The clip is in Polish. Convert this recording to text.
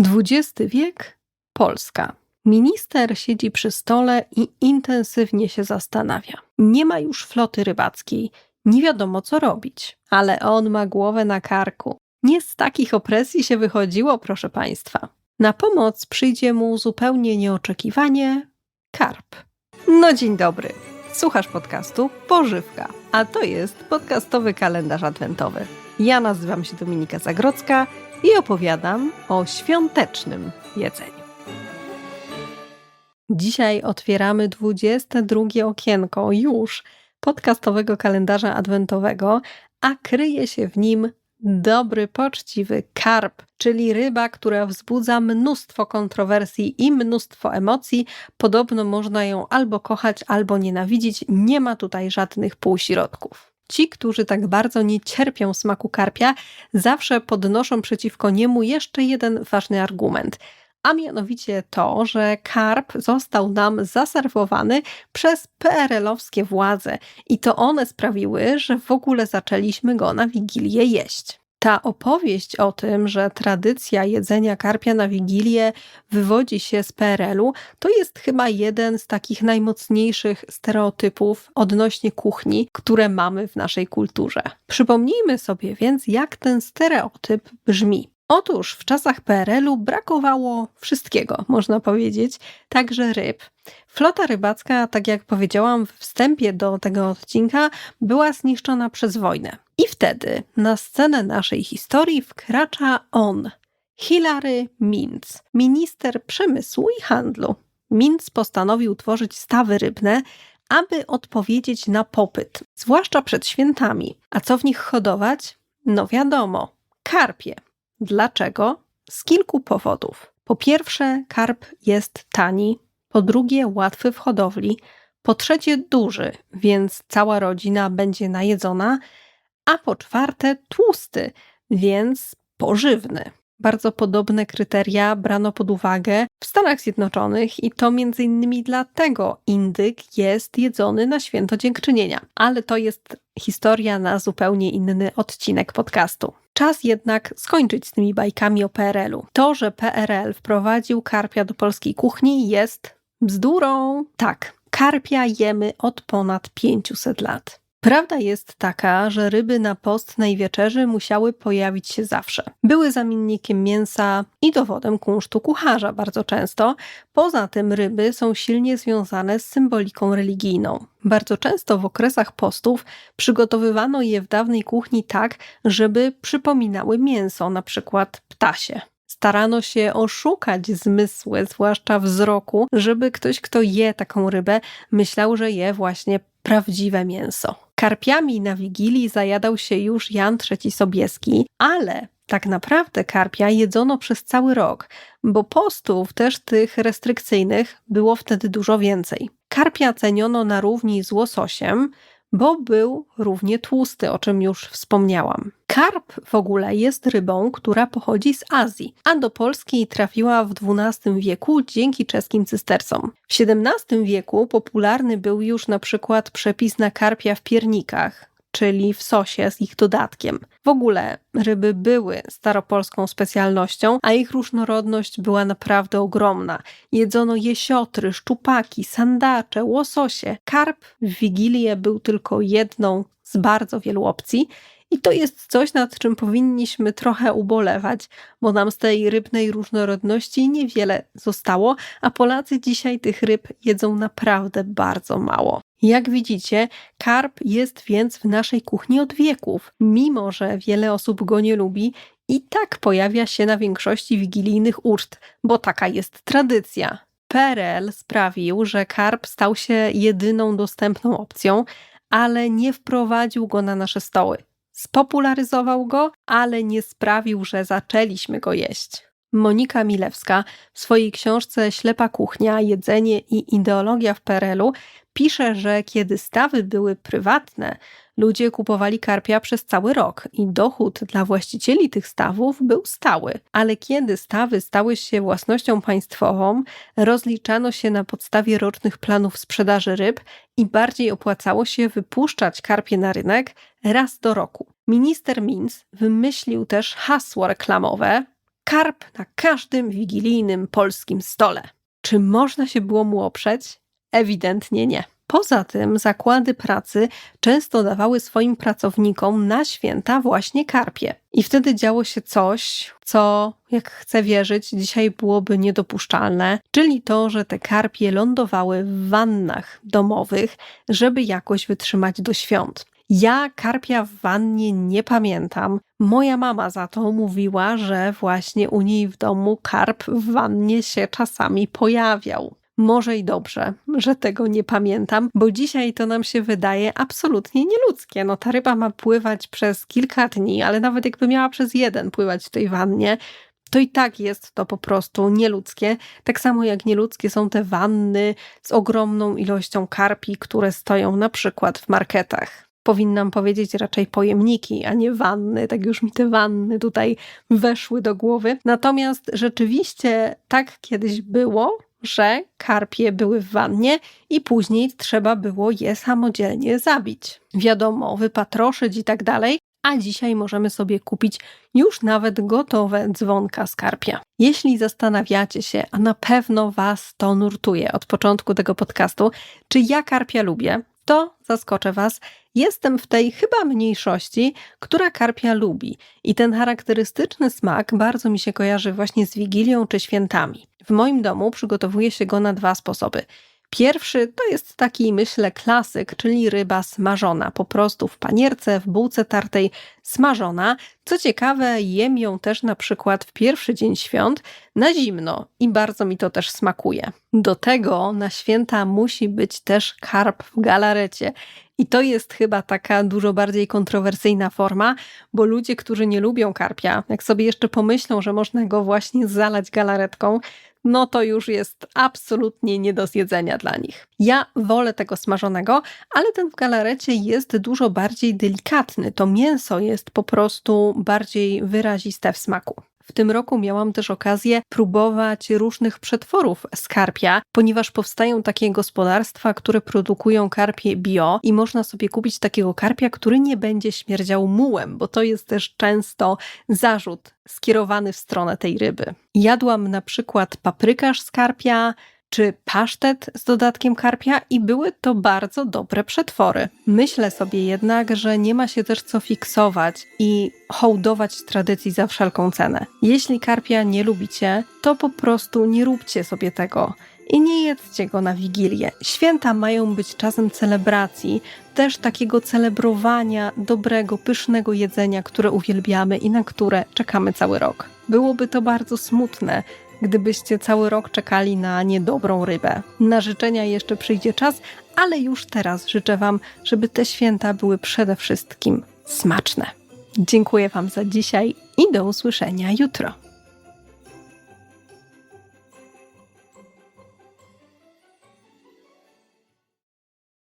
XX wiek Polska. Minister siedzi przy stole i intensywnie się zastanawia. Nie ma już floty rybackiej, nie wiadomo co robić, ale on ma głowę na karku. Nie z takich opresji się wychodziło, proszę Państwa. Na pomoc przyjdzie mu zupełnie nieoczekiwanie karp. No dzień dobry. Słuchasz podcastu Pożywka, a to jest podcastowy kalendarz adwentowy. Ja nazywam się Dominika Zagrodzka i opowiadam o świątecznym jedzeniu. Dzisiaj otwieramy 22 okienko już podcastowego kalendarza adwentowego, a kryje się w nim dobry, poczciwy karp, czyli ryba, która wzbudza mnóstwo kontrowersji i mnóstwo emocji. Podobno można ją albo kochać, albo nienawidzić. Nie ma tutaj żadnych półśrodków. Ci, którzy tak bardzo nie cierpią smaku karpia, zawsze podnoszą przeciwko niemu jeszcze jeden ważny argument. A mianowicie to, że karp został nam zaserwowany przez PRL-owskie władze i to one sprawiły, że w ogóle zaczęliśmy go na Wigilię jeść. Ta opowieść o tym, że tradycja jedzenia karpia na Wigilię wywodzi się z PRL-u, to jest chyba jeden z takich najmocniejszych stereotypów odnośnie kuchni, które mamy w naszej kulturze. Przypomnijmy sobie więc, jak ten stereotyp brzmi. Otóż w czasach PRL-u brakowało wszystkiego, można powiedzieć, także ryb. Flota rybacka, tak jak powiedziałam w wstępie do tego odcinka, była zniszczona przez wojnę. I wtedy na scenę naszej historii wkracza on, Hilary Mintz, minister przemysłu i handlu. Mintz postanowił tworzyć stawy rybne, aby odpowiedzieć na popyt, zwłaszcza przed świętami. A co w nich hodować? No wiadomo, karpie. Dlaczego? Z kilku powodów. Po pierwsze, karp jest tani, po drugie, łatwy w hodowli, po trzecie, duży, więc cała rodzina będzie najedzona, a po czwarte, tłusty, więc pożywny. Bardzo podobne kryteria brano pod uwagę w Stanach Zjednoczonych i to między innymi dlatego indyk jest jedzony na święto dziękczynienia. Ale to jest historia na zupełnie inny odcinek podcastu. Czas jednak skończyć z tymi bajkami o PRL-u. To, że PRL wprowadził karpia do polskiej kuchni jest bzdurą. Tak, karpia jemy od ponad 500 lat. Prawda jest taka, że ryby na postnej wieczerzy musiały pojawić się zawsze. Były zamiennikiem mięsa i dowodem kunsztu kucharza bardzo często. Poza tym ryby są silnie związane z symboliką religijną. Bardzo często w okresach postów przygotowywano je w dawnej kuchni tak, żeby przypominały mięso, na przykład ptasie. Starano się oszukać zmysły, zwłaszcza wzroku, żeby ktoś, kto je taką rybę, myślał, że je właśnie prawdziwe mięso. Karpiami na Wigilii zajadał się już Jan III Sobieski, ale tak naprawdę karpia jedzono przez cały rok, bo postów, też tych restrykcyjnych, było wtedy dużo więcej. Karpia ceniono na równi z łososiem, bo był równie tłusty, o czym już wspomniałam. Karp w ogóle jest rybą, która pochodzi z Azji, a do Polski trafiła w XII wieku dzięki czeskim cystercom. W XVII wieku popularny był już na przykład przepis na karpia w piernikach, czyli w sosie z ich dodatkiem. W ogóle ryby były staropolską specjalnością, a ich różnorodność była naprawdę ogromna. Jedzono jesiotry, szczupaki, sandacze, łososie. Karp w Wigilię był tylko jedną z bardzo wielu opcji. I to jest coś, nad czym powinniśmy trochę ubolewać, bo nam z tej rybnej różnorodności niewiele zostało, a Polacy dzisiaj tych ryb jedzą naprawdę bardzo mało. Jak widzicie, karp jest więc w naszej kuchni od wieków. Mimo, że wiele osób go nie lubi, i tak pojawia się na większości wigilijnych uczt, bo taka jest tradycja. PRL sprawił, że karp stał się jedyną dostępną opcją, ale nie wprowadził go na nasze stoły. Spopularyzował go, ale nie sprawił, że zaczęliśmy go jeść. Monika Milewska w swojej książce Ślepa kuchnia, jedzenie i ideologia w PRL-u pisze, że kiedy stawy były prywatne, ludzie kupowali karpia przez cały rok i dochód dla właścicieli tych stawów był stały. Ale kiedy stawy stały się własnością państwową, rozliczano się na podstawie rocznych planów sprzedaży ryb i bardziej opłacało się wypuszczać karpie na rynek raz do roku. Minister Minz wymyślił też hasło reklamowe, Karp na każdym wigilijnym polskim stole. Czy można się było mu oprzeć? Ewidentnie nie. Poza tym zakłady pracy często dawały swoim pracownikom na święta właśnie karpie. I wtedy działo się coś, co, jak chcę wierzyć, dzisiaj byłoby niedopuszczalne, czyli to, że te karpie lądowały w wannach domowych, żeby jakoś wytrzymać do świąt. Ja karpia w wannie nie pamiętam. Moja mama za to mówiła, że właśnie u niej w domu karp w wannie się czasami pojawiał. Może i dobrze, że tego nie pamiętam, bo dzisiaj to nam się wydaje absolutnie nieludzkie. No ta ryba ma pływać przez kilka dni, ale nawet jakby miała przez jeden pływać w tej wannie, to i tak jest to po prostu nieludzkie. Tak samo jak nieludzkie są te wanny z ogromną ilością karpi, które stoją na przykład w marketach. Powinnam powiedzieć raczej pojemniki, a nie wanny. Tak już mi te wanny tutaj weszły do głowy. Natomiast rzeczywiście tak kiedyś było, że karpie były w wannie i później trzeba było je samodzielnie zabić. Wiadomo, wypatroszyć i tak dalej, a dzisiaj możemy sobie kupić już nawet gotowe dzwonka z karpia. Jeśli zastanawiacie się, a na pewno Was to nurtuje od początku tego podcastu, czy ja karpia lubię, to zaskoczę Was, jestem w tej chyba mniejszości, która karpia lubi. I ten charakterystyczny smak bardzo mi się kojarzy właśnie z wigilią czy świętami. W moim domu przygotowuje się go na dwa sposoby. Pierwszy to jest taki, myślę, klasyk, czyli ryba smażona, po prostu w panierce, w bułce tartej smażona. Co ciekawe, jem ją też na przykład w pierwszy dzień świąt na zimno i bardzo mi to też smakuje. Do tego na święta musi być też karp w galarecie. I to jest chyba taka dużo bardziej kontrowersyjna forma, bo ludzie, którzy nie lubią karpia, jak sobie jeszcze pomyślą, że można go właśnie zalać galaretką, no to już jest absolutnie nie do zjedzenia dla nich. Ja wolę tego smażonego, ale ten w galarecie jest dużo bardziej delikatny. To mięso jest po prostu bardziej wyraziste w smaku. W tym roku miałam też okazję próbować różnych przetworów z karpia, ponieważ powstają takie gospodarstwa, które produkują karpie bio i można sobie kupić takiego karpia, który nie będzie śmierdział mułem, bo to jest też często zarzut skierowany w stronę tej ryby. Jadłam na przykład paprykarz z karpia, czy pasztet z dodatkiem karpia i były to bardzo dobre przetwory. Myślę sobie jednak, że nie ma się też co fiksować i hołdować tradycji za wszelką cenę. Jeśli karpia nie lubicie, to po prostu nie róbcie sobie tego i nie jedzcie go na wigilię. Święta mają być czasem celebracji, też takiego celebrowania dobrego, pysznego jedzenia, które uwielbiamy i na które czekamy cały rok. Byłoby to bardzo smutne, gdybyście cały rok czekali na niedobrą rybę. Na życzenia jeszcze przyjdzie czas, ale już teraz życzę Wam, żeby te święta były przede wszystkim smaczne. Dziękuję Wam za dzisiaj i do usłyszenia jutro.